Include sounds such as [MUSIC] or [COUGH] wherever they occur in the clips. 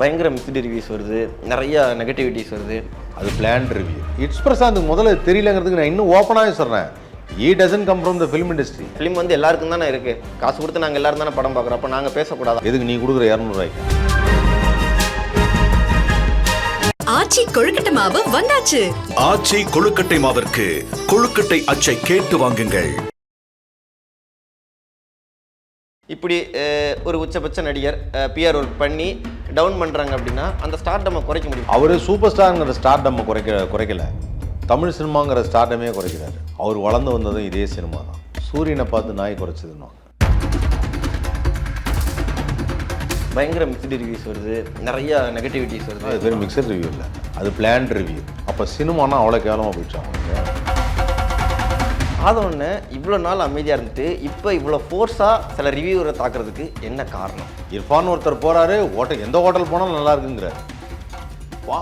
பயங்கர mixed reviews வருது. நிறைய நெகட்டிவிட்டிஸ் வருது. அது பிளான் ரிவ்யூ இட்ஸ் பிரசாந்த் முதல்ல தெரியலங்கிறதுக்கு நான் இன்னும் ஓப்பனாகவே சொல்கிறேன் he doesn't come from the film industry film வந்து எல்லாருக்கும் தானே இருக்கு. காசு கொடுத்து நாங்கள் எல்லாரும் தானே படம் பார்க்குறோம். அப்போ நாங்கள் பேசக்கூடாது? எதுக்கு நீ கொடுக்குற இரநூறுவாய்க்கு? ஆச்சி கொழுக்கட்டை மாவு வந்தாச்சு. ஆச்சி கொழுக்கட்டை மாவிற்கு கொழுக்கட்டை அச்சை கேட்டு வாங்குங்கள். இப்படி ஒரு உச்சபட்ச நடிகர் பிஆர் ஒர்க் பண்ணி டவுன் பண்ணுறாங்க அப்படின்னா அந்த ஸ்டார்ட் நம்ம குறைக்க முடியும். அவர் சூப்பர் ஸ்டாருங்கிற ஸ்டார் நம்ம குறைக்க குறைக்கல. தமிழ் சினிமாங்கிற ஸ்டார்டமே குறைக்கிறாரு. அவர் வளர்ந்து வந்ததும் இதே சினிமா தான். சூரியனை பார்த்து நாய் குறைச்சதுன்னு பயங்கர மிக்ஸ்டு ரிவ்யூஸ் வருது. நிறைய நெகட்டிவிட்டிஸ் வருது. அது பேர் மிக்சர் ரிவ்யூ இல்லை. அது பிளான் ரிவ்யூ அப்போ சினிமானா அவ்வளோ கேவலமாக போயிடுச்சாங்க அதை ஒன்று இவ்வளோ நாள் அமைதியாக இருந்துட்டு இப்போ இவ்வளோ ஃபோர்ஸாக சில ரிவ்யூவரை தாக்குறதுக்கு என்ன காரணம்? இர்ஃபான் ஒருத்தர் போகிறாரு ஹோட்டல் எந்த ஹோட்டல் போனாலும் நல்லா இருக்குங்கிறார் வா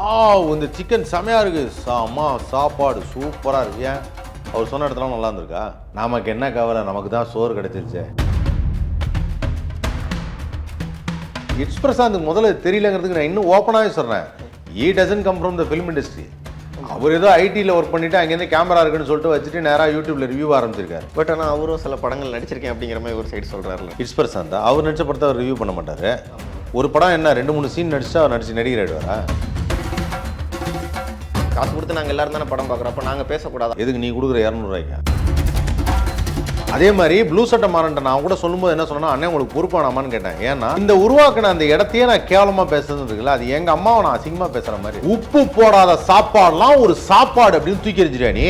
இந்த சிக்கன் செமையாக இருக்குது சாமா சாப்பாடு சூப்பராக இருக்கு. ஏன்? அவர் சொன்ன இடத்துல நல்லா இருந்திருக்கா? நமக்கு என்ன கவலை? நமக்கு தான் சோறு கிடச்சிருச்சு. எக்ஸ்பிரஸ் அதுக்கு முதல்ல தெரியலங்கிறதுக்கு நான் இன்னும் ஓப்பனாகவே சொல்கிறேன் he doesn't come from the film industry அவர் ஏதோ ஐடியில் ஒர்க் பண்ணிட்டு அங்கேருந்து கேமரா இருக்குன்னு சொல்லிட்டு வச்சுட்டு நேராக யூடியூப்ல ரிவ்யூ ஆரம்பிச்சிருக்காரு. பட் ஆனால் அவரும் சில படங்கள் நடிச்சிருக்கேன் அப்படிங்கிற மாதிரி ஒரு சைடு சொல்கிறாருல இட்ஸ் பிரசாந்த் அவர் நடிச்ச படத்தை அவர் ரிவ்யூ பண்ண மாட்டாரு. ஒரு படம் என்ன? ரெண்டு மூணு சீன் நடிச்சா அவர் நடிச்சு நடிகர் ஆயிடுவாரா காசு கொடுத்து நாங்கள் எல்லாரும் தானே படம் பார்க்குறோம். அப்போ நாங்கள் பேசக்கூடாது? எதுக்கு நீ கொடுக்குற இரநூறுவாய்க்கு? அதே மாதிரி ப்ளூ சட்டை மாறன்ட்ட நான் கூட சொல்லும்போது என்ன சொன்னா அண்ணன் உங்களுக்கு பொறுப்பானாமான்னு கேட்டேன் ஏன்னா இந்த உருவாக்கின அந்த இடத்தையே நான் கேவலமா பேசுறது இருக்குல்ல அது எங்க அம்மாவை நான் அசிங்கமா பேசுற மாதிரி உப்பு போடாத சாப்பாடுலாம் ஒரு சாப்பாடு அப்படின்னு தூக்கி எறிஞ்சிட்டியா நீ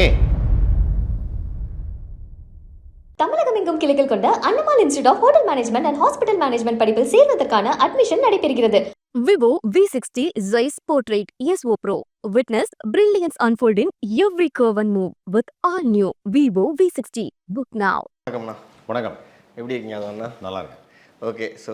தமிழகம் எங்கும் கிளைகள் கொண்ட Annamal institute of hotel management and hospital management படிப்பில் சேர்வதற்கான அட்மிஷன் நடைபெறுகிறது Vivo V60 Zeiss Portrait ESO Pro. Witness brilliance unfold in every curve and move with all new Vivo V60. Book now. வணக்கம்ண்ணா வணக்கம். எப்படி இருக்கீங்க அது அண்ணா நல்லா இருக்கேன். ஓகே ஸோ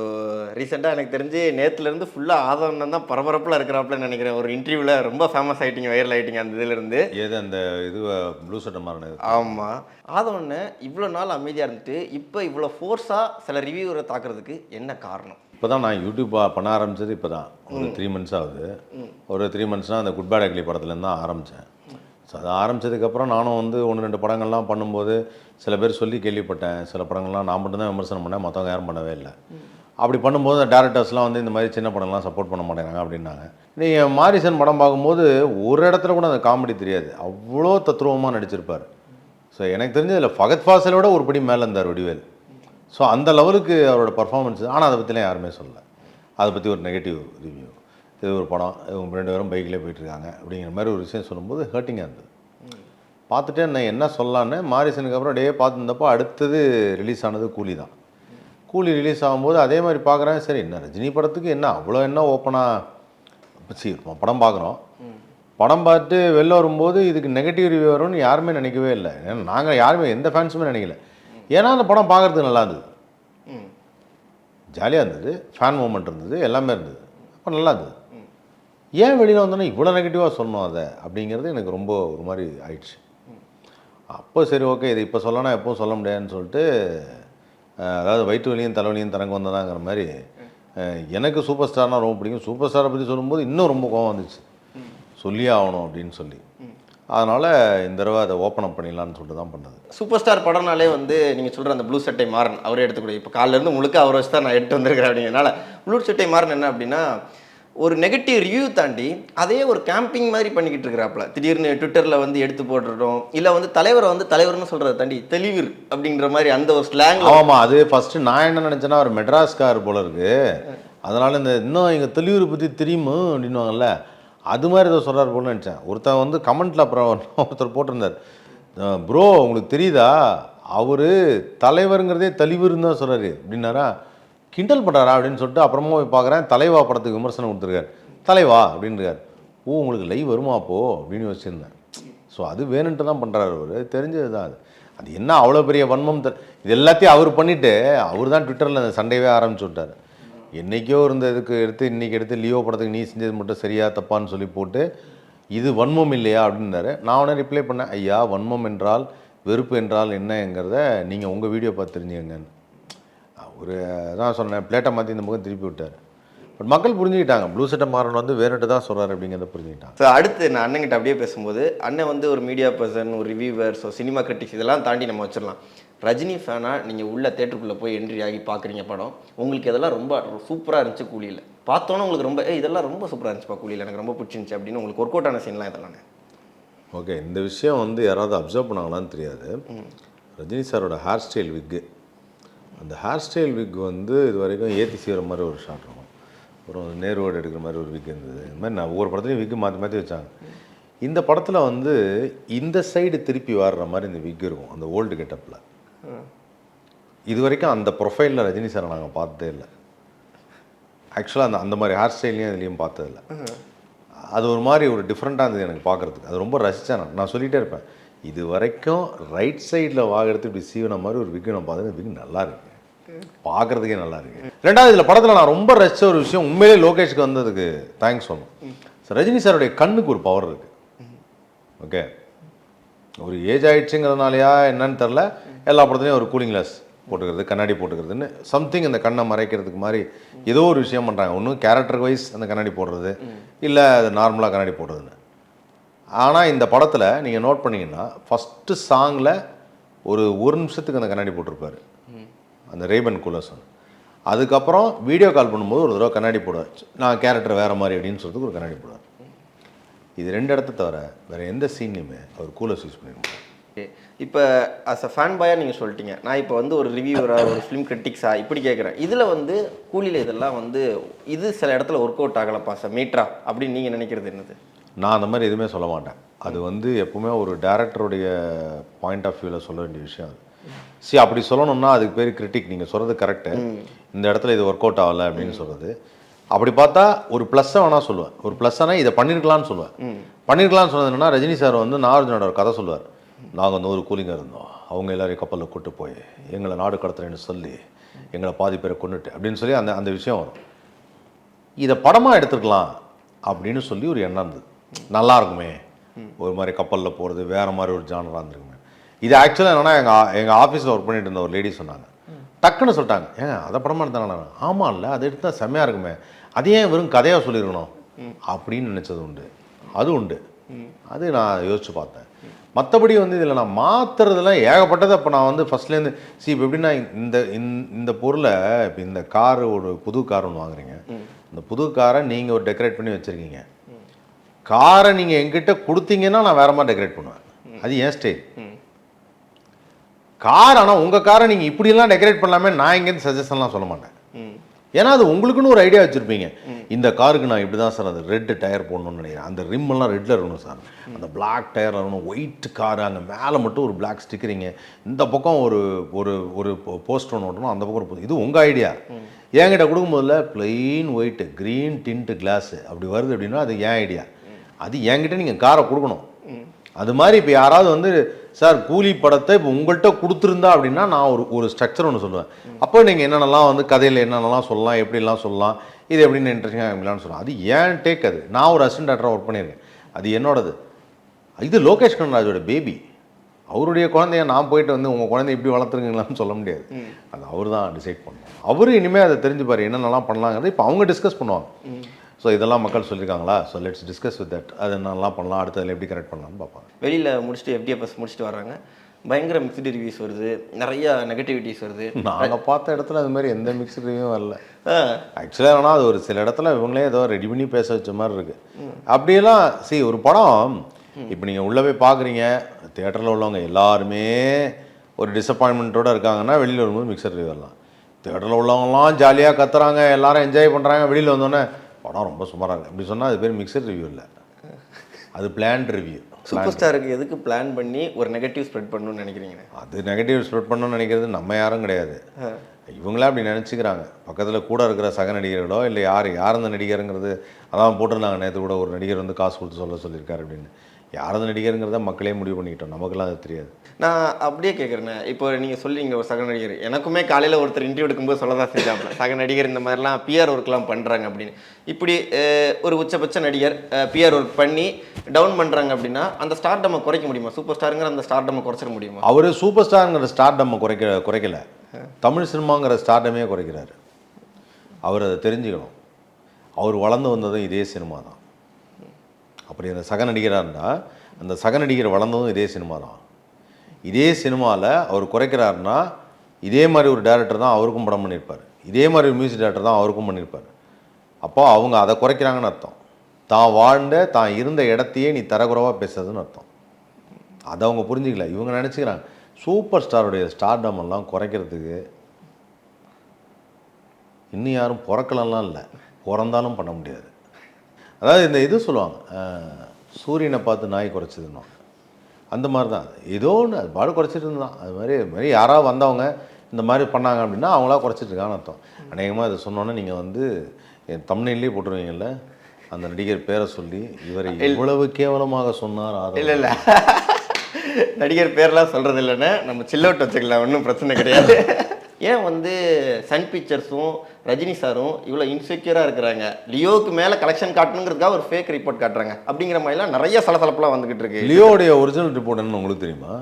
ரீசெண்டாக எனக்கு தெரிஞ்சு நேற்றுலேருந்து ஃபுல்லாக ஆதவன் தான் பரபரப்பில் இருக்கிறாப்புலன்னு நினைக்கிறேன். ஒரு இன்டர்வியூவில் ரொம்ப ஃபேமஸ் ஆயிட்டீங்க வைரல் ஆயிட்டீங்க அந்த இதுலேருந்து. ஏது அந்த இது ப்ளூ சட்டை மாறினது ஆமாம் ஆதவன்னு இவ்வளோ நாள் அமைதியாக இருந்துட்டு இப்போ இவ்வளோ ஃபோர்ஸாக சில ரிவ்யூவரை தாக்குறதுக்கு என்ன காரணம்? இப்போ தான் நான் யூடியூப் பண்ண ஆரம்பிச்சது இப்போ தான் ஒரு த்ரீ மந்த்ஸ் ஆகுது. ஒரு த்ரீ மந்த்ஸ்னால் அந்த குட் பேட் அக்லி படத்துலேருந்து தான் ஆரம்பித்தேன் ஸோ அது ஆரம்பிச்சதுக்கப்புறம் நானும் வந்து ஒன்று ரெண்டு படங்கள்லாம் பண்ணும்போது சில பேர் சொல்லி கேள்விப்பட்டேன். சில படங்கள்லாம் நான் மட்டும்தான் விமர்சனம் பண்ணேன். மற்றவங்க யாரும் பண்ணவே இல்லை. அப்படி பண்ணும்போது டேரக்டர்ஸ்லாம் வந்து இந்த மாதிரி சின்ன படம்லாம் சப்போர்ட் பண்ண மாட்டேங்கிறாங்க அப்படின்னாங்க. நீங்கள் மாரிசன் படம் பார்க்கும்போது ஒரு இடத்துல கூட அந்த காமெடி தெரியாது. அவ்வளோ தத்ரூபமாக நடிச்சிருப்பார். ஸோ எனக்கு தெரிஞ்சு இதில் ஃபகத் ஃபாசலோட ஒரு படி மேலே இருந்தார் வடிவேல். ஸோ அந்த லெவலுக்கு அவரோட பர்ஃபார்மன்ஸ் ஆனால் அதை பற்றிலாம் யாருமே சொல்லலை. அதை பற்றி ஒரு நெகட்டிவ் ரிவ்யூ இது ஒரு படம் இவங்க ரெண்டு பேரும் பைக்லேயே போயிட்டுருக்காங்க அப்படிங்கிற மாதிரி ஒரு விஷயம் சொல்லும்போது ஹர்ட்டிங்காக இருந்தது. பார்த்துட்டு நான் என்ன சொல்லலான்னு மாரிசனுக்கு அப்புறம் டே பார்த்துருந்தப்போ அடுத்தது ரிலீஸ் ஆனது கூலி தான். கூலி ரிலீஸ் ஆகும்போது அதே மாதிரி பார்க்குறேன் சரி என்ன ரஜினி படத்துக்கு என்ன அவ்வளோ என்ன ஓப்பனாக சரி படம் பார்க்குறோம். படம் பார்த்து வெளில வரும்போது இதுக்கு நெகட்டிவ் ரிவ்யூ வரும்னு யாருமே நினைக்கவே இல்லை. ஏன்னா நாங்கள் யாருமே எந்த ஃபேன்ஸுமே நினைக்கல. ஏன்னா அந்த படம் பார்க்குறதுக்கு நல்லா இருந்தது. ஜாலியாக இருந்தது. ஃபேன் மூமெண்ட் இருந்தது. எல்லாமே இருந்தது. அப்போ நல்லா இருந்தது. ஏன் வெளியில் வந்தோன்னா இவ்வளோ நெகட்டிவாக சொன்னோம் அதை? அப்படிங்கிறது எனக்கு ரொம்ப ஒரு மாதிரி ஆயிடுச்சு. அப்போ சரி ஓகே இது இப்போ சொல்லனா எப்பவும் சொல்ல முடியாதுன்னு சொல்லிட்டு அதாவது வயிற்று வலியும் தலைவலியும் தனக்கு வந்ததாங்கிற மாதிரி எனக்கு சூப்பர் ஸ்டார்னால் ரொம்ப பிடிக்கும். சூப்பர் ஸ்டாரை பற்றி சொல்லும்போது இன்னும் ரொம்ப கோவம் வந்துச்சு. சொல்லியே ஆகணும் அப்படின்னு சொல்லி. அதனால் இந்த தடவை அதை ஓப்பன் அப் பண்ணிடலான்னு சொல்லிட்டு தான் பண்ணது. சூப்பர் ஸ்டார் படம்னாலே வந்து நீங்கள் சொல்கிற அந்த ப்ளூ சட்டை மாறன் அவரே எடுத்துக்கூட. இப்போ காலிலேருந்து முழுக்க அவரை வச்சு தான் நான் எடுத்து வந்திருக்கிறேன் அப்படிங்கிறனால ப்ளூ சட்டை மாறன் என்ன அப்படின்னா ஒரு நெகட்டிவ் ரிவ்யூ தாண்டி அதே ஒரு கேம்பிங் மாதிரி பண்ணிக்கிட்டு இருக்கிறாப்புல. திடீர்னு ட்விட்டரில் வந்து எடுத்து போட்டுட்டோம் இல்லை வந்து தலைவரை வந்து தலைவர்னு சொல்கிறத தாண்டி தெளிவிர் அப்படிங்கிற மாதிரி அந்த ஒரு ஸ்லாங் ஆமாம் அது ஃபஸ்ட்டு நான் என்ன நினச்சேன்னா ஒரு மெட்ராஸ்கார் போல இருக்கு. அதனால் இந்த இன்னும் எங்கள் தெளிவரை பற்றி தெரியுமோ அப்படின்னுவாங்கல்ல அது மாதிரி ஏதோ சொல்கிறார் போல நினச்சேன். ஒருத்தன் வந்து கமெண்ட்டில் அப்புறம் [LAUGHS] ஒருத்தர் போட்டிருந்தார். ப்ரோ உங்களுக்கு தெரியுதா? அவர் தலைவருங்கிறதே தலிவருன்னு தான் சொல்கிறாரு அப்படின்னாரா கிண்டல் பண்ணுறாரா அப்படின்னு சொல்லிட்டு அப்புறமா போய் பார்க்குறேன் தலைவா படத்துக்கு விமர்சனம் கொடுத்துருக்காரு. தலைவா அப்படின்றார் ஓ உங்களுக்கு லைவ் வருமா அப்போ? அப்படின்னு யோசிச்சிருந்தேன். ஸோ அது வேணுன்ட்டு தான் பண்ணுறாரு அவர். தெரிஞ்சது தான் அது. அது என்ன அவ்வளோ பெரிய வன்மம் த- இது எல்லாத்தையும் அவர் பண்ணிவிட்டு அவர் தான் ட்விட்டரில் அந்த சண்டையவே ஆரம்பிச்சு விட்டார். என்னைக்கோ இருந்த இதுக்கு எடுத்து இன்றைக்கி எடுத்து லியோ படத்துக்கு நீ செஞ்சது மட்டும் சரியா தப்பான்னு சொல்லி போட்டு இது வன்மம் இல்லையா அப்படின்னாரு. நான் உடனே ரிப்ளை பண்ணேன் ஐயா வன்மம் என்றால் வெறுப்பு என்றால் என்னங்கிறத நீங்கள் உங்கள் வீடியோ பார்த்து தெரிஞ்சுக்கங்கன்னு. அவர் தான் சொன்னேன் பிளேட்டை மாற்றி இந்த பக்கம் திருப்பி விட்டார். பட் மக்கள் புரிஞ்சுக்கிட்டாங்க. ப்ளூ சட்டை மாறன் வந்து வேறுட்டு தான் சொல்கிறாரு அப்படிங்கிறத புரிஞ்சுக்கிட்டாங்க. ஸோ அடுத்து நான் அண்ணன்கிட்ட அப்படியே பேசும்போது அண்ணன் வந்து ஒரு மீடியா பர்சன் ஒரு ரிவ்யூவர் ஸோ சினிமா கிரிட்டிக்ஸ் இதெல்லாம் தாண்டி நம்ம வச்சிடலாம். ரஜினி ஃபேனாக நீங்கள் உள்ள தேட்டருக்குள்ளே போய் என்ட்ரி ஆகி பார்க்குறீங்க படம். உங்களுக்கு இதெல்லாம் ரொம்ப சூப்பராக இருந்துச்சு கூலியில். பார்த்தோன்னே உங்களுக்கு ரொம்ப ஏய் இதெல்லாம் ரொம்ப சூப்பராக இருந்துச்சுப்பா கூலியில். எனக்கு ரொம்ப பிடிச்சிருந்துச்சு அப்படின்னு உங்களுக்கு ஒர்க் அவுட் ஆன சீன்லாம் இதெல்லாம் ஓகே இந்த விஷயம் வந்து யாராவது அப்சர்வ் பண்ணாங்களான்னு தெரியாது. ரஜினி சாரோட ஹேர் ஸ்டைல் விக்கு அந்த ஹேர் ஸ்டைல் விக் வந்து இது வரைக்கும் ஏற்றி செய்கிற மாதிரி ஒரு ஷாட் இருக்கும். அப்புறம் நேருவோடு எடுக்கிற மாதிரி ஒரு விக் இருந்தது. இந்த மாதிரி நான் ஒவ்வொரு படத்துலையும் விக்கு மாற்றி மாற்றி வச்சாங்க. இந்த படத்தில் வந்து இந்த சைடு திருப்பி வர்ற மாதிரி இந்த விக் இருக்கும் அந்த ஓல்டு கெட்டப்பில் இது வரைக்கும் அந்த ப்ரொஃபைலில் ரஜினி சாரை நாங்கள் பார்த்ததே இல்லை. ஆக்சுவலாக அந்த அந்த மாதிரி ஹேர் ஸ்டைல்லையும் இதுலேயும் பார்த்ததில்ல அது ஒரு மாதிரி ஒரு டிஃப்ரெண்ட்டாக இருந்தது எனக்கு பார்க்குறதுக்கு. அது ரொம்ப ரசித்தேன் நான் நான் சொல்லிகிட்டே இருப்பேன். இது வரைக்கும் ரைட் சைடில் வாகிறது இப்படி சீவன மாதிரி ஒரு விக்கு நான் பார்த்தேன். விக் நல்லா இருக்கு. பார்க்குறதுக்கே நல்லா இருக்கு. ரெண்டாவது இதில் படத்தில் நான் ரொம்ப ரசித்த ஒரு விஷயம் உண்மையிலே லோகேஷ்க்கு வந்ததுக்கு தேங்க்ஸ் சொல்லணும். ரஜினி சாருடைய கண்ணுக்கு ஒரு பவர் இருக்கு. ஓகே ஒரு ஏஜ் ஆயிடுச்சுங்கிறதுனாலயா என்னன்னு தெரில எல்லா படத்துலையும் ஒரு கூலிங் கிளாஸ் போட்டுக்கிறது கண்ணாடி போட்டுக்கிறதுன்னு சம்திங் அந்த கண்ணை மறைக்கிறதுக்கு மாதிரி ஏதோ ஒரு விஷயம் பண்ணுறாங்க ஒன்றும் கேரக்டர் வைஸ் அந்த கண்ணாடி போடுறது இல்லை அது நார்மலாக கண்ணாடி போடுறதுன்னு. ஆனால் இந்த படத்தில் நீங்கள் நோட் பண்ணிங்கன்னா ஃபஸ்ட்டு சாங்கில் ஒரு ஒரு நிமிஷத்துக்கு அந்த கண்ணாடி போட்டிருப்பாரு. அந்த ரேபன் குலசன். அதுக்கப்புறம் வீடியோ கால் பண்ணும்போது ஒரு தடவை கண்ணாடி போடுவார். நான் கேரக்டர் வேறு மாதிரி அப்படின்னு சொல்றதுக்கு ஒரு கண்ணாடி போடுவார். இது ரெண்டு இடத்த தவிர வேறு எந்த சீன்லையுமே அவர் கூலர்ஸ் யூஸ் பண்ணிருப்பார் ஓகே இப்போ அஸ் அ ஃபேன் பாயாக நீங்கள் சொல்லிட்டீங்க. நான் இப்போ வந்து ஒரு ரிவ்யூவராக ஒரு ஃபிலிம் கிரிட்டிக்ஸா இப்படி கேட்குறேன் இதில் வந்து கூலியில் இதெல்லாம் வந்து இது சில இடத்துல ஒர்க் அவுட் ஆகலப்பா சார் மீட்ரா அப்படின்னு நீங்கள் நினைக்கிறது என்னது? நான் அந்த மாதிரி எதுவுமே சொல்ல மாட்டேன். அது வந்து எப்பவுமே ஒரு டேரக்டருடைய பாயிண்ட் ஆஃப் வியூவில் சொல்ல வேண்டிய விஷயம் அது. சி அப்படி சொல்லணும்னா அதுக்கு பேர் கிரிட்டிக் நீங்கள் சொல்கிறது கரெக்டு இந்த இடத்துல இது ஒர்க் அவுட் ஆகலை அப்படின்னு சொல்கிறது அப்படி பார்த்தா ஒரு ப்ளஸ்ஸை வேணால் சொல்லுவேன் ஒரு ப்ளஸ்ஸானா இதை பண்ணியிருக்கலாம்னு சொல்லுவேன் பண்ணியிருக்கலாம்னு சொன்னது என்னன்னா ரஜினி சார் வந்து நாகார்ஜுனோட ஒரு கதை சொல்லுவார். நாங்கள் நூறு கூலிங்க இருந்தோம். அவங்க எல்லாரையும் கப்பலில் கூட்டு போய் எங்களை நாடு கடத்துறேன்னு சொல்லி எங்களை பாதி பேரை கொண்டுட்டு அப்படின்னு சொல்லி அந்த அந்த விஷயம் வரும். இதை படமாக எடுத்துக்கலாம் அப்படின்னு சொல்லி ஒரு எண்ணம் இருந்தது. நல்லா இருக்குமே. ஒரு மாதிரி கப்பலில் போகிறது வேற மாதிரி ஒரு ஜானராக இருந்திருக்குமே. இது ஆக்சுவலாக என்னென்னா எங்கள் எங்கள் ஆஃபீஸில் ஒர்க் பண்ணிட்டு இருந்த ஒரு லேடி சொன்னாங்க. டக்குன்னு சொல்லிட்டாங்க. ஏங்க அதை படமாக எடுத்தாங்க ஆமாம் இல்லை அதை எடுத்தால் செம்மையாக இருக்குமே. அது ஏன் வெறும் கதையாக சொல்லியிருக்கணும்? அப்படின்னு நினச்சது உண்டு. அது உண்டு. அது நான் யோசிச்சு பார்த்தேன். மற்றபடி வந்து இதில் நான் மாற்றுறதுலாம் ஏகப்பட்டதை. இப்போ நான் வந்து ஃபஸ்ட்லேருந்து சி இப்போ எப்படின்னா இந்த இந்த- இந்த பொருளை இப்போ இந்த கார் ஒரு புது கார் ஒன்று வாங்குறீங்க. இந்த புது காரை நீங்கள் ஒரு டெக்கரேட் பண்ணி வச்சுருக்கீங்க. காரை நீங்கள் என்கிட்ட கொடுத்தீங்கன்னா நான் வேறு மாதிரி டெக்கரேட் பண்ணுவேன். அது ஏன் ஸ்டைல் கார் ஆனால் உங்கள் காரை நீங்கள் இப்படியெல்லாம் டெக்கரேட் பண்ணலாமே நான் இங்கேருந்து சஜஷன்லாம் சொல்ல மாட்டேன். ஏன்னா அது உங்களுக்குன்னு ஒரு ஐடியா வச்சுருப்பீங்க. இந்த காருக்கு நான் இப்படி தான் சார் அந்த ரெட் டயர் போடணும்னு நினைக்கிறேன். அந்த எல்லாம் ரெட்டில் இருக்கணும் சார். அந்த Black டயர் இருக்கணும் ஒயிட் கார் அங்கே மேலே மட்டும் ஒரு Black ஸ்டிக்கரிங்க இந்த பக்கம் ஒரு ஒரு ஒரு போஸ்ட் ஒன்று ஓட்டணும் அந்த பக்கம் ஒரு. இது உங்கள் ஐடியா என்கிட்ட கொடுக்கும்போதுல plain white green tint glass அப்படி வருது அப்படின்னா அது என் ஐடியா அது என்கிட்ட நீங்கள் காரை கொடுக்கணும். அது மாதிரி இப்போ யாராவது வந்து சார் கூலி படத்தை இப்போ உங்கள்கிட்ட கொடுத்துருந்தா அப்படின்னா நான் ஒரு ஒரு ஸ்ட்ரக்சர் ஒன்று சொல்லுவேன். அப்போ நீங்கள் என்னென்னலாம் வந்து கதையில் என்னென்னலாம் சொல்லலாம் எப்படிலாம் சொல்லலாம் இது எப்படின்னு இன்ட்ரெஸ்டிங்காக எப்படிலாம் சொல்லலாம் அது ஏன் டேக் அது? நான் ஒரு அசிஸ்டன்ட் டேரக்டராக ஒர்க் பண்ணியிருக்கேன். அது என்னோடது. இது லோகேஷ் கனராஜோட பேபி அவருடைய குழந்தைய நான் போயிட்டு வந்து உங்கள் குழந்தைய இப்படி வளர்த்துருங்களான்னு சொல்ல முடியாது. அது அவர் தான் டிசைட் பண்ணணும் அவர் இனிமேல் அதை தெரிஞ்சுப்பார் என்னென்னலாம் பண்ணலாங்கிறது இப்போ அவங்க டிஸ்கஸ் பண்ணுவாங்க. ஸோ இதெல்லாம் மக்கள் சொல்லியிருக்காங்களா? So let's discuss with that அது என்னெல்லாம் பண்ணலாம்? அடுத்ததில் எப்படி கரெக்ட் பண்ணலாம்னு பார்ப்பாங்க வெளியில் முடிச்சுட்டு எஃப்டிஎஃப்எஸ் முடிச்சுட்டு வர்றாங்க. பயங்கர மிக்ஸ்டு ரிவ்யூஸ் வருது. நிறைய நெகட்டிவிட்டிஸ் வருது. நாங்கள் பார்த்த இடத்துல அது மாதிரி எந்த மிக்சரையும் வரல. ஆ, ஆக்சுவலாக என்னன்னா அது ஒரு சில இடத்துல இவங்களே ஏதோ ரெடி பண்ணி பேச வச்ச மாதிரி இருக்கு. அப்படியெல்லாம் see ஒரு படம் இப்போ நீங்கள் உள்ளே போய் பார்க்குறீங்க தியேட்டரில் உள்ளவங்க எல்லாருமே ஒரு டிசப்பாயின்மெண்ட்டோட இருக்காங்கன்னா வெளியில் வரும்போது மிக்சர் ரிவ்யூ வரலாம். தியேட்டரில் உள்ளவங்கலாம் ஜாலியாக கத்துறாங்க எல்லாரும் என்ஜாய் பண்ணுறாங்க வெளியில் வந்தோடனே படம் ரொம்ப சுமாராக இருக்கு. அப்படி சொன்னால் அது பேர் மிக்சர் ரிவ்யூ இல்லை. அது பிளான்ட் ரிவ்யூ சூப்பர் ஸ்டாருக்கு எதுக்கு பிளான் பண்ணி ஒரு நெகட்டிவ் ஸ்ப்ரெட் பண்ணணும்னு நினைக்கிறீங்க அது நெகட்டிவ் ஸ்ப்ரெட் பண்ணணும்னு நினைக்கிறது நம்ம யாரும் கிடையாது. இவங்களே அப்படி நினச்சிக்கிறாங்க. பக்கத்தில் கூட இருக்கிற சக நடிகர்களோ இல்லை யார் யார் அந்த நடிகருங்கிறது அதான் போட்டிருந்தாங்க. நேற்று கூட ஒரு நடிகர் வந்து காசு கொடுத்து சொல்ல சொல்லியிருக்காரு அப்படின்னு. யார் அந்த நடிகருங்கிறத மக்களே முடிவு பண்ணிக்கிட்டோம். நமக்கெல்லாம் அது தெரியாது. நான் அப்படியே கேட்குறேண்ணே இப்போ நீங்கள் சொல்லிங்க ஒரு சக நடிகர் எனக்குமே காலையில் ஒருத்தர் இன்டர்வியூ எடுக்கும்போது சொல்ல தான் செஞ்சாப்புல சக நடிகர் இந்த மாதிரிலாம் பிஆர் ஒர்க்லாம் பண்ணுறாங்க அப்படின்னு. இப்படி ஒரு உச்சபட்ச நடிகர் பிஆர் ஒர்க் பண்ணி டவுன் பண்ணுறாங்க அப்படின்னா அந்த ஸ்டார் நம்ம குறைக்க முடியுமா? சூப்பர் ஸ்டாருங்கிற அந்த ஸ்டார் நம்ம குறைச்சிட முடியுமா? அவர் சூப்பர் ஸ்டாருங்கிற ஸ்டார்டம்மை குறைக்க குறைக்கல. தமிழ் சினிமாங்கிற ஸ்டார்டமே குறைக்கிறாரு. அவர் அதை தெரிஞ்சுக்கணும். அவர் வளர்ந்து வந்ததும் இதே சினிமா தான். அப்படி அந்த சக நடிகராக இருந்தால் அந்த சக நடிகர் வளர்ந்ததும் இதே சினிமா தான். இதே சினிமாவில் அவர் குறைக்கிறாருன்னா இதே மாதிரி ஒரு டேரக்டர் தான் அவருக்கும் படம் பண்ணியிருப்பார் இதே மாதிரி ஒரு மியூசிக் டேரக்டர் தான் அவருக்கும் பண்ணியிருப்பார் அப்போ அவங்க அதை குறைக்கிறாங்கன்னு அர்த்தம். தான் வாழ்ந்த தான் இருந்த இடத்தையே நீ தரக்குறைவாக பேசுறதுன்னு அர்த்தம். அதை அவங்க புரிஞ்சிக்கல. இவங்க நினச்சிக்கிறாங்க சூப்பர் ஸ்டாருடைய ஸ்டார்டம் எல்லாம் குறைக்கிறதுக்கு இன்னும் யாரும் பிறக்கலலாம் இல்லை. பிறந்தாலும் பண்ண முடியாது. அதாவது இந்த இது சொல்லுவாங்க சூரியனை பார்த்து நாய் குறைச்சதுன்னு. அந்த மாதிரி தான் ஏதோ ஒன்று அது பாடு குறைச்சிட்டு இருந்தான். அது மாதிரி இது மாதிரி யாராவது வந்தவங்க இந்த மாதிரி பண்ணாங்க அப்படின்னா அவங்களா குறைச்சிட்டு இருக்கான்னு அர்த்தம். அநேகமாக இதை சொன்னோன்னே நீங்கள் வந்து என் தமிழ்லேயே போட்டுருவீங்கல்ல அந்த நடிகர் பேரை சொல்லி இவரை இவ்வளவு கேவலமாக சொன்னார். இல்லை இல்லை. நடிகர் பேர்லாம் சொல்கிறது இல்லைன்னு நம்ம சில்லவுட் வச்சுக்கலாம். ஒன்றும் பிரச்சனை கிடையாது. ஏன் வந்து சன் பிக்சர்ஸும் ரஜினி சாரும் இவ்வளோ இன்செக்யூராக இருக்கிறாங்க? லியோவுக்கு மேலே கலெக்ஷன் காட்டணுங்கிறதுக்காக ஒரு ஃபேக் ரிப்போர்ட் காட்டுறாங்க. அப்படிங்கிற மாதிரிலாம் நிறைய சலசலப்புலாம் வந்துகிட்டு இருக்கு. லியோவுடைய ஒரிஜினல் ரிப்போர்ட் என்னன்னு உங்களுக்கு தெரியுமா?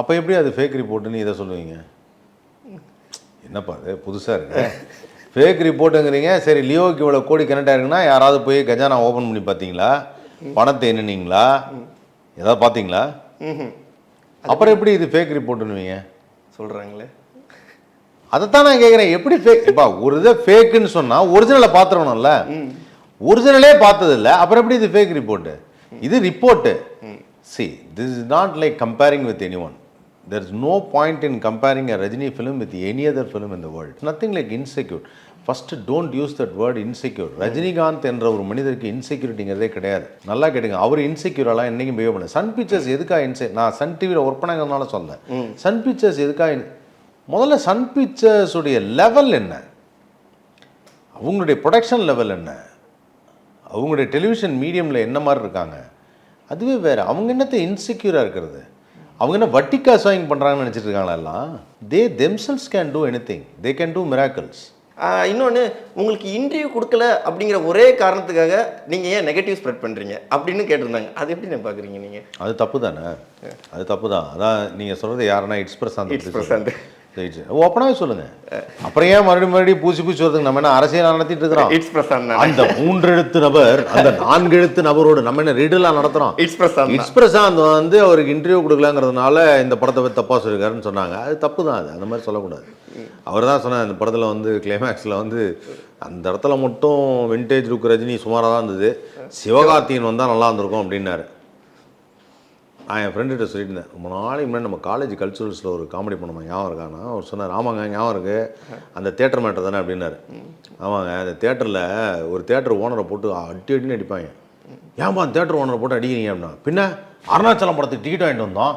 அப்போ எப்படி அது ஃபேக் ரிப்போர்ட்டுன்னு இதை சொல்லுவீங்க? என்னப்பா அது புதுசாக இருக்கு. ஃபேக் ரிப்போர்ட்டுங்கிறீங்க சரி லியோவுக்கு இவ்வளோ கோடி கனெக்ட் ஆயிருக்குன்னா யாராவது போய் கஜானா ஓப்பன் பண்ணி பார்த்தீங்களா? பணத்தை எண்ணுனீங்களா? ஏதாவது பார்த்தீங்களா. அப்புறம் எப்படி இது ஃபேக் ரிப்போர்ட்டுன்னுவீங்க சொல்கிறாங்களே அதைத்தான் நான் கேட்குறேன் எப்படி ஃபேக் இப்போ ஒரு இதை ஃபேக்குன்னு சொன்னால் ஒரிஜினலை பார்த்துருவணும்ல ஒரிஜினலே பார்த்தது இல்லை அப்புறம் எப்படி இது ஃபேக் ரிப்போர்ட்டு இது report see this is not like comparing with any one there is no point in comparing a Rajini film with any other film in the world nothing like insecure first don't use that word insecure Rajinikanth என்ற ஒரு மனிதருக்கு இன்செக்யூரிட்டிங்கிறதே கிடையாது. நல்லா கேட்டுங்க. அவர் இன்செக்யூரெல்லாம் என்றைக்கும் behave பண்ணல. Sun pictures எதுக்காக இன்செ நான் சன் டிவியில் ஒர்க் பண்ணங்கிறதுனால சொல்ல சன் பிக்சர்ஸ் எதுக்காக முதல்ல சன் பிக்சர்ஸுடைய லெவல் என்ன? அவங்களுடைய ப்ரொடக்ஷன் லெவல் என்ன? அவங்களுடைய டெலிவிஷன் மீடியமில் என்ன மாதிரி இருக்காங்க? அதுவே வேறு. அவங்க என்னத்தை இன்செக்யூராக இருக்கிறது? அவங்க என்ன வட்டி காசு வாங்கி பண்ணுறாங்கன்னு நினச்சிட்டு இருக்காங்களா எல்லாம்? They themselves can do anything they can do miracles இன்னொன்று உங்களுக்கு இன்டர்வியூ கொடுக்கல அப்படிங்கிற ஒரே காரணத்துக்காக நீங்கள் ஏன் நெகட்டிவ் ஸ்ப்ரெட் பண்ணுறீங்க அப்படின்னு கேட்டிருந்தாங்க. அது எப்படி நான் பார்க்குறீங்க நீங்கள் அது தப்பு தானே அது தப்பு தான் அதான் நீங்கள் சொல்கிறது யாருன்னா இட்ஸ் பிரசாந்த் பிரசாந்த். ஓப்பனாகவே சொல்லுங்கள் அப்புறம் ஏன் மறுபடியும் மறுபடியும் பூசி பூசி வருதுங்க நம்ம என்ன அரசியல் நடத்திட்டு இருக்கிறோம்? இட்ஸ் பிரசாந்த் அந்த மூன்று எழுத்து நபர் அந்த நான்கு எழுத்து நபரோடு நம்ம என்ன ரீடெல்லாம் நடத்துறோம்? இட்ஸ் பிரசாந்த். இட்ஸ் பிரசாந்த் வந்து அவருக்கு இன்டர்வியூ கொடுக்கலங்கிறதுனால இந்த படத்தை பற்றி தப்பாக சொல்லியிருக்காருன்னு சொன்னாங்க. அது தப்பு தான் அது. அந்த மாதிரி சொல்லக்கூடாது. அவர் தான் சொன்னார் இந்த படத்தில் வந்து கிளைமேக்ஸில் வந்து அந்த இடத்துல மட்டும் விண்டேஜ் லுக் ரஜினி சுமாராக தான் இருந்தது. சிவகார்த்திகேயன் வந்தால் நல்லா இருந்திருக்கும் அப்படின்னாரு. நான் என் ஃப்ரெண்டுகிட்ட இருந்தேன் ரொம்ப நாளைக்கு முன்னாடி நம்ம காலேஜ் கல்ச்சுரல்ஸில் ஒரு காமெடி பண்ணோம் ஞாபகம் இருக்கானா அவர் சொன்னார் ஆமாங்க ஞாபகம் இருக்குது அந்த தேட்டர் மேட்டர் தானே அப்படின்னாரு. ஆமாங்க அந்த தேட்டரில் ஒரு தேட்டர் ஓனரை போட்டு அடி அடின்னு அடிப்பாங்க. ஏன்பா அந்த தேட்டர் ஓனரை போட்டு அடிக்கிறீங்க? அப்படின்னா பின்ன அருணாச்சலம் படத்துக்கு டிக்கெட் வாங்கிட்டு வந்தோம்.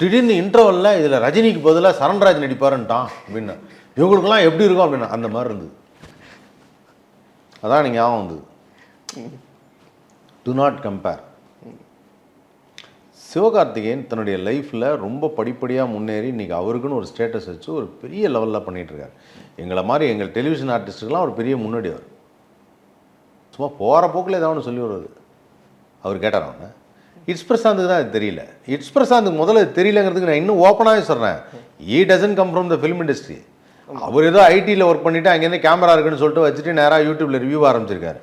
திடீர்னு இன்டர்வலில் இதில் ரஜினிக்கு பதிலாக சரண்ராஜ் நடிப்பாருன்ட்டான் அப்படின்னா இவங்களுக்குலாம் எப்படி இருக்கும்? அப்படின்னா அந்த மாதிரி இருந்தது. அதான் நீங்கள் ஞாபகம் வந்தது. டு நாட் கம்பேர் சிவகார்த்திகேயன் தன்னுடைய லைஃப்பில் ரொம்ப படிப்படியாக முன்னேறி இன்றைக்கி அவருக்குன்னு ஒரு ஸ்டேட்டஸ் வச்சு ஒரு பெரிய லெவலில் பண்ணிகிட்ருக்காரு எங்களை மாதிரி எங்கள் டெலிவிஷன் ஆர்டிஸ்ட்டுக்கெலாம் ஒரு பெரிய முன்னாடி அவர். சும்மா போகிற போக்கில் ஏதாவது சொல்லி வருவது அவர் கேட்டார் அவனை இட்ஸ் பிரசாந்துக்கு தான் அது தெரியல. இட்ஸ் பிரசாந்துக்கு முதல்ல தெரியலங்கிறதுக்கு நான் இன்னும் ஓப்பனாகவே சொல்கிறேன் he doesn't come from the film industry அவர் ஏதோ ஐடியில் ஒர்க் பண்ணிவிட்டு அங்கேருந்து கேமரா இருக்குன்னு சொல்லிட்டு வச்சுட்டு நேராக யூடியூப்பில் ரிவ்யூ ஆரம்பிச்சிருக்காரு.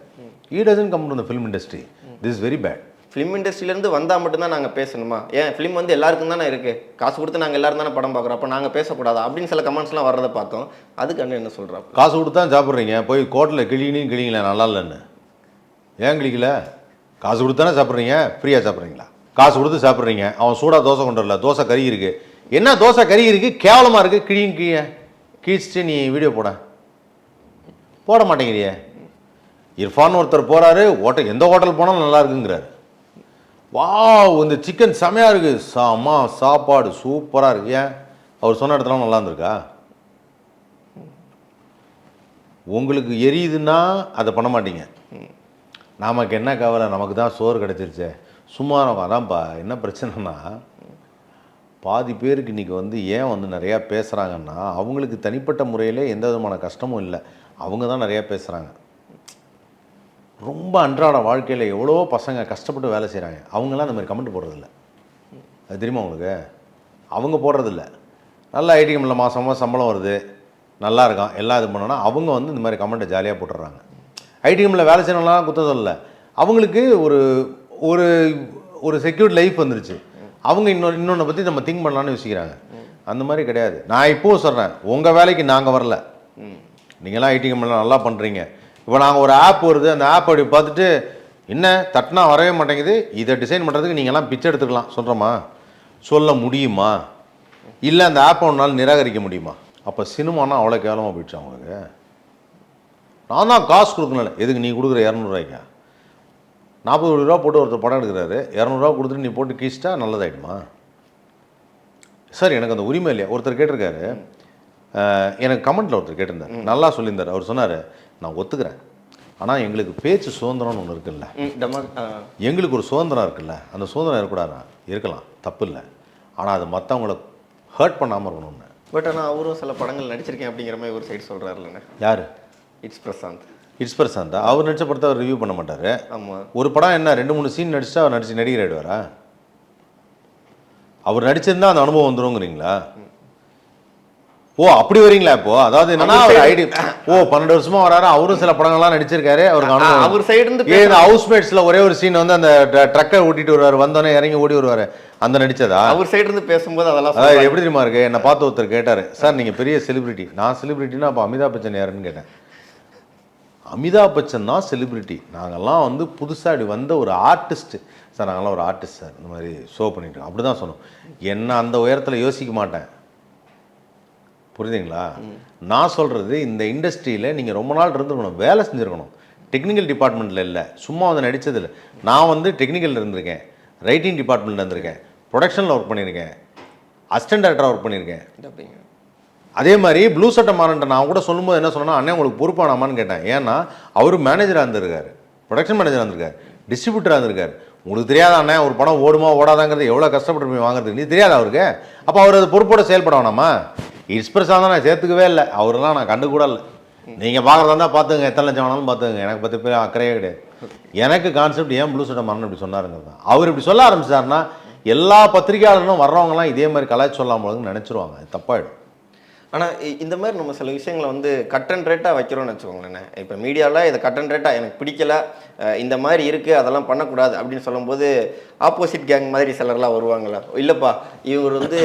He doesn't come from the film industry this very bad film இண்டஸ்ட்ரியிலேருந்து வந்தால் மட்டும்தான் நாங்கள் பேசணுமா? ஏன் ஃபிலிம் வந்து எல்லாருக்கும் தானே இருக்குது காசு கொடுத்து நாங்கள் எல்லாரும் தானே படம் பார்க்குறோம். அப்போ நாங்கள் பேசக்கூடாதா? அப்படின்னு சில கமெண்ட்ஸ்லாம் வர்றதை பார்த்தோம். அதுக்கு அண்ணன் என்ன சொல்கிறா காசு கொடுத்து தான் சாப்பிட்றீங்க. போய் கோட்டில் கிளினியும் கிளிங்களா நல்லா இல்லைன்னு. ஏன் கிளிக்கல காசு கொடுத்து தானே சாப்பிட்றீங்க. ஃப்ரீயாக சாப்பிட்றீங்களா? காசு கொடுத்து சாப்பிட்றீங்க. அவன் சூடாக தோசை கொண்டு வரல. தோசை கறி இருக்குது என்ன தோசை கறி இருக்குது கேவலமாக இருக்குது கிழியும் கிழிய. கீழ்ச்சிட்டு நீ வீடியோ போட. போட மாட்டேங்கிறியே. இர்ஃபான் ஒருத்தர் போகிறாரு ஹோட்டல் எந்த ஹோட்டல் போனாலும் நல்லா இருக்குங்கிறாரு. வா இந்த சிக்கன் செமையாக இருக்குது சாமா சாப்பாடு சூப்பராக இருக்கு. ஏன்? அவர் சொன்ன இடத்துல நல்லா இருந்திருக்கா? உங்களுக்கு எரியுதுன்னா அதை பண்ண மாட்டீங்க. நமக்கு என்ன கவலை? நமக்கு தான் சோறு கிடச்சிருச்சே. சும்மா நம்ம அதான்ப்பா என்ன பிரச்சனைனா பாதி பேருக்கு இன்றைக்கி வந்து ஏன் வந்து நிறையா பேசுகிறாங்கன்னா அவங்களுக்கு தனிப்பட்ட முறையில் எந்த விதமான கஷ்டமும் இல்லை. அவங்க தான் நிறையா பேசுகிறாங்க ரொம்ப அன்றாட வாழ்க்கையில் எவ்வளோ பசங்க கஷ்டப்பட்டு வேலை செய்கிறாங்க அவங்களாம் அந்த மாதிரி கமெண்ட் போடுறதில்ல. அது தெரியுமா உங்களுக்கு? அவங்க போடுறதில்ல. நல்ல ஐடி கம்பெனியில் மாதமாக சம்பளம் வருது. நல்லா இருக்கான். எல்லாம் இது பண்ணோன்னா அவங்க வந்து இந்த மாதிரி கமெண்ட்டை ஜாலியாக போட்டுடுறாங்க. ஐடி கம்பெனியில் வேலை செய்யணும்லாம் குத்த சொல்லல. அவங்களுக்கு ஒரு ஒரு ஒரு செக்யூர்ட் லைஃப் வந்துருச்சு. அவங்க இன்னொரு இன்னொன்று பற்றி நம்ம திங்க் பண்ணலாம்னு யோசிக்கிறாங்க. அந்த மாதிரி கிடையாது. நான் இப்போவும் சொல்கிறேன் உங்கள் வேலைக்கு நாங்கள் வரல. நீங்களாம் ஐடி கம்பெனியில் நல்லா பண்ணுறீங்க இப்போ நாங்கள் ஒரு ஆப் வருது அந்த ஆப் அப்படி பார்த்துட்டு என்ன? தட்டினா வரவே மாட்டேங்குது. இதை டிசைன் பண்ணுறதுக்கு நீங்கள்லாம் பிச்சை எடுத்துக்கலாம். சொல்கிறோமா சொல்ல முடியுமா? இல்லை அந்த ஆப்பை உன்னால் நிராகரிக்க முடியுமா? அப்போ சினிமானா அவ்வளோ கேவலமாக போயிடுச்சு அவங்களுக்கு நான் தான் காசு கொடுக்கணும்ல. எதுக்கு நீ கொடுக்குற இரநூறுவாய்க்கா? நாற்பது ரூபா போட்டு ஒருத்தர் படம் எடுக்கிறாரு. இரநூறுவா கொடுத்துட்டு நீ போட்டு கீச்சிட்டா நல்லதாயிடுமா? சார் எனக்கு அந்த உரிமை இல்லையா? ஒருத்தர் கேட்டிருக்காரு. எனக்கு கமெண்ட்டில் ஒருத்தர் கேட்டிருந்தார். நல்லா சொல்லியிருந்தார். அவர் சொன்னார் நான் ஒத்துக்கிறேன். ஆனால் எங்களுக்கு பேச்சு சுதந்திரம்னு ஒன்று இருக்குல்ல. எங்களுக்கு ஒரு சுதந்திரம் இருக்குல்ல. அந்த சுதந்திரம் இருக்கக்கூடாதா இருக்கலாம். தப்பு இல்லை. ஆனால் அது மற்றவங்கள ஹர்ட் பண்ணாமல் இருக்கணும்னு பட் ஆனால் அவரும் சில படங்கள் நடிச்சிருக்கேன் அப்படிங்கிற மாதிரி ஒரு சைடு சொல்கிறாருல்லண்ணே யார்? இட்ஸ் பிரசாந்த் இட்ஸ் பிரசாந்தா அவர் நடித்த படத்தை அவர் ரிவ்யூ பண்ண மாட்டார். ஆமாம் ஒரு படம் என்ன? ரெண்டு மூணு சீன் நடிச்சுட்டு அவர் நடிச்சு நடிகர் ஆயிடுவாரா? அவர் நடிச்சிருந்தா அந்த அனுபவம் வந்துருங்கிறீங்களா? ஓ அப்படி வரீங்களா இப்போ? அதாவது என்னன்னா அவர் ஐடி ஓ பன்னெண்டு வருஷமா வராரு. அவரும் சில படங்கள்லாம் நடிச்சிருக்காரு. அவருக்கு அனுபவம். அவர் சைடு இருந்து ஹவுஸ்மேட்ஸ்ல ஒரே ஒரு சீன் வந்து அந்த ட்ரக்கை ஓட்டிட்டு வருவார். வந்தோடனே இறங்கி ஓடி வருவாரு. அந்த நடிச்சதா? அவர் சைடு இருந்து பேசும்போது அதெல்லாம். எப்படி தெரியுமா இருக்கு? என்னை பார்த்து ஒருத்தர் கேட்டாரு சார் நீங்க பெரிய செலிபிரிட்டி நான் செலிபிரிட்டினா அப்போ அமிதாப் பச்சன் யாருன்னு கேட்டேன். அமிதாப் பச்சன் தான் செலிபிரிட்டி நாங்கெல்லாம் வந்து புதுசாக இப்படி வந்த ஒரு ஆர்டிஸ்ட் சார் நாங்கெல்லாம் ஒரு ஆர்டிஸ்ட் சார். இந்த மாதிரி ஷோ பண்ணிட்டு இருக்கோம். அப்படி தான் சொன்னோம் என்ன அந்த உயரத்தில் யோசிக்க மாட்டேன். புரியுதுங்களா? நான் சொல்கிறது இந்த இண்டஸ்ட்ரியில் நீங்கள் ரொம்ப நாள் இருந்திருக்கணும் வேலை செஞ்சுருக்கணும். டெக்னிக்கல் டிபார்ட்மெண்ட்டில் இல்லை. சும்மா வந்து நடிச்சதில்ல. நான் வந்து டெக்னிக்கலில் இருந்திருக்கேன். ரைட்டிங் டிபார்ட்மெண்ட்டில் இருந்திருக்கேன். ப்ரொடக்ஷனில் ஒர்க் பண்ணியிருக்கேன். அசிஸ்டன்ட் டேரக்டராக ஒர்க் பண்ணியிருக்கேன். அதே மாதிரி ப்ளூ சட்டை மாறன்ட்ட நான் கூட சொல்லும்போது என்ன சொன்னேன்னா அண்ணே உங்களுக்கு பொறுப்பானாமான்னு கேட்டேன். ஏன்னா அவர் மேனேஜராக இருந்திருக்காரு. ப்ரொடக்ஷன் மேனேஜராக இருந்திருக்காரு. டிஸ்ட்ரிபியூட்டராக இருந்திருக்காரு. உங்களுக்கு தெரியாத அண்ணே? ஒரு படம் ஓடுமா ஓடாதாங்கிறது எவ்வளோ கஷ்டப்பட்டு போய் வாங்குறதுக்கு? நீ தெரியாதா அவருக்கு? அப்போ அவர் அது பொறுப்போட செயல்பட வேணாமா? இன்ஸ்பிரஸாக தான் நான் சேர்த்துக்கவே இல்லை. அவரெல்லாம் நான் கண்டு கூட இல்லை. நீங்கள் பார்க்குறதா இருந்தால் பார்த்துங்க எத்தனை லட்சம் வேணாலும் பார்த்துங்க எனக்கு பற்றி பேர் அக்கறையே கிடையாது. எனக்கு கான்செப்ட் ஏன் ப்ளூ சட்டை மரணம் இப்படி சொன்னாருங்கிறது தான். அவர் இப்படி சொல்ல ஆரம்பிச்சாருன்னா எல்லா பத்திரிகையாளர்களும் வர்றவங்கலாம் இதே மாதிரி கலாய்ச்சி சொல்லாம போலன்னு நினச்சிருவாங்க. அது தப்பாயிடும். ஆனால் இந்த மாதிரி நம்ம சில விஷயங்களை வந்து கட் அண்ட் ரேட்டாக வைக்கிறோம்னு வச்சுக்கோங்களேன். இப்போ மீடியாவில் இதை கட் அண்ட் ரேட்டாக எனக்கு பிடிக்கல. இந்த மாதிரி இருக்குது அதெல்லாம் பண்ணக்கூடாது அப்படின்னு சொல்லும்போது ஆப்போசிட் கேங் மாதிரி சிலர்லாம் வருவாங்களா இல்லைப்பா இவர் வந்து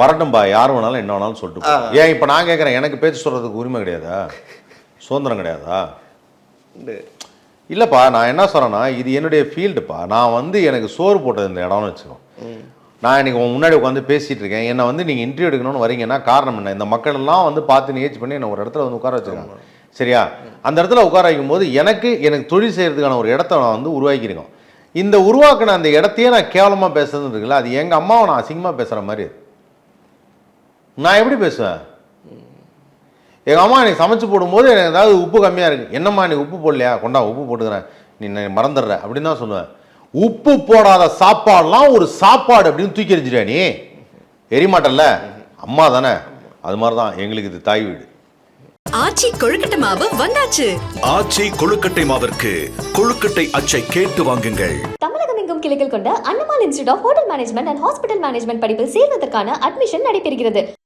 வரட்டும்பா யார் வேணாலும் என்ன வேணாலும் சொல்லிட்டு. ஏன் இப்போ நான் கேட்குறேன் எனக்கு பேச்சு சொல்கிறதுக்கு உரிமை கிடையாதா? சுதந்திரம் கிடையாதா? இல்லைப்பா நான் என்ன சொல்கிறேன்னா இது என்னுடைய ஃபீல்டுப்பா நான் வந்து எனக்கு சோறு போட்டது இந்த இடம்னு வச்சுக்கோ. நான் இன்னைக்கு உன் முன்னாடி உட்காந்து பேசிகிட்டு இருக்கேன். என்னை வந்து நீங்கள் இன்டர்வியூ எடுக்கணும்னு வரீங்கன்னா காரணம் என்ன? இந்த மக்கள் எல்லாம் வந்து பார்த்து நிகழ்ச்சி பண்ணி என்னை ஒரு இடத்துல வந்து உட்கார வச்சிருக்காங்க சரியா? அந்த இடத்துல உட்கார வைக்கும் போது எனக்கு எனக்கு தொழில் செய்கிறதுக்கான ஒரு இடத்த நான் வந்து உருவாக்கியிருக்கோம். இந்த உருவாக்கின அந்த இடத்தையே நான் கேவலமாக பேசுறது இருக்குல்ல அது எங்கள் அம்மாவை நான் அசிங்கமாக பேசுகிற மாதிரி. நான் எப்படி பேசுவேன்? எங்கள் அம்மா எனக்கு சமைச்சு போடும்போது எனக்கு ஏதாவது உப்பு கம்மியாக இருக்குது என்னம்மா நீ உப்பு போடலையா? கொண்டா உப்பு போட்டுக்கிறேன். நீ மறந்துடுற. அப்படின்னு தான் சொல்லுவேன். உப்பு போடாத சாப்பாடுலாம் ஒரு சாப்பாடு அப்படின்னு தூக்கி எறிஞ்சிட்டியா நீ. எரியமாட்டல்ல அம்மா தானே. அது மாதிரி தான் எங்களுக்கு இது தாய் வீடு. ஆச்சி கொழுக்கட்டை மாவு வந்தாச்சு. ஆச்சி கொழுக்கட்டை மாவிற்கு கொழுக்கட்டை அச்சை கேட்டு வாங்குங்கள். தமிழகம் எங்கும் கிளைகள் கொண்ட Annamal institute of hotel management and hospital management படிப்பில் சேர்வதற்கான அட்மிஷன் நடைபெறுகிறது.